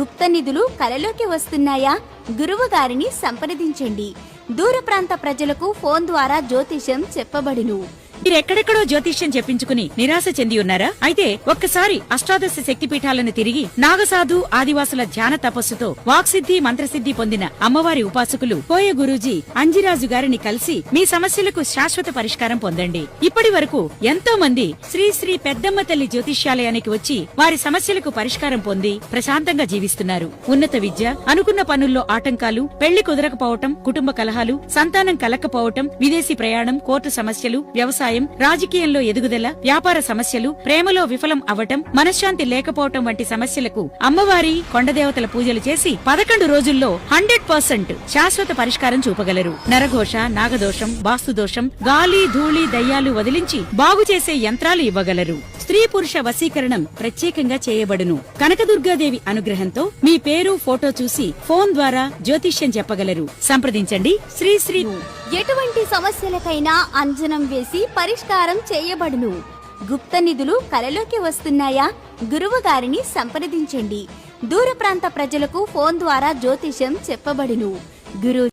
గుప్త నిధులు కలలోకి వస్తున్నాయా? గురువు గారిని సంప్రదించండి. దూర ప్రాంత ప్రజలకు ఫోన్ ద్వారా జ్యోతిషం చెప్పబడును. మీరెక్కడెక్కడో జ్యోతిష్యం చెప్పించుకుని నిరాశ చెంది ఉన్నారా? అయితే ఒక్కసారి అష్టాదశ శక్తి పీఠాలను తిరిగి నాగసాధు ఆదివాసుల ధ్యాన తపస్సుతో వాక్సిద్ధి మంత్రసిద్ధి పొందిన అమ్మవారి ఉపాసకులు కోయ గురూజీ అంజిరాజు గారిని కలిసి మీ సమస్యలకు శాశ్వత పరిష్కారం పొందండి. ఇప్పటి వరకు ఎంతో మంది శ్రీ శ్రీ పెద్దమ్మ తల్లి జ్యోతిష్యాలయానికి వచ్చి వారి సమస్యలకు పరిష్కారం పొంది ప్రశాంతంగా జీవిస్తున్నారు. ఉన్నత విద్య అనుకున్న పనుల్లో ఆటంకాలు పెళ్ళి కుదరకపోవటం కుటుంబ కలహాలు సంతానం కలకపోవటం విదేశీ ప్రయాణం కోర్టు సమస్యలు వ్యవసాయం రాజకీయంలో ఎదుగుదల వ్యాపార సమస్యలు ప్రేమలో విఫలం అవటం మనశ్శాంతి లేకపోవటం వంటి సమస్యలకు అమ్మవారి కొండదేవతల పూజలు చేసి పదకొండు రోజుల్లో హండ్రెడ్ పర్సెంట్ శాశ్వత పరిష్కారం చూపగలరు. నరఘోష నాగదోషం వాస్తుదోషం గాలి ధూళి దయ్యాలు వదిలించి బాగు చేసే యంత్రాలు ఇవ్వగలరు. స్త్రీ పురుష వశీకరణం ప్రత్యేకంగా చేయబడును. కనకదుర్గాదేవి అనుగ్రహంతో మీ పేరు ఫోటో చూసి ఫోన్ ద్వారా జ్యోతిష్యం చెప్పగలరు. సంప్రదించండి. శ్రీ శ్రీ ఎటువంటి సమస్యలకైనా అంజనం వేసి పరిష్కారం చేయబడును. గుప్త నిధులు కలలోకి వస్తున్నాయా? గురువు గారిని సంప్రదించండి. దూర ప్రాంత ప్రజలకు ఫోన్ ద్వారా జ్యోతిషం చెప్పబడును. గురు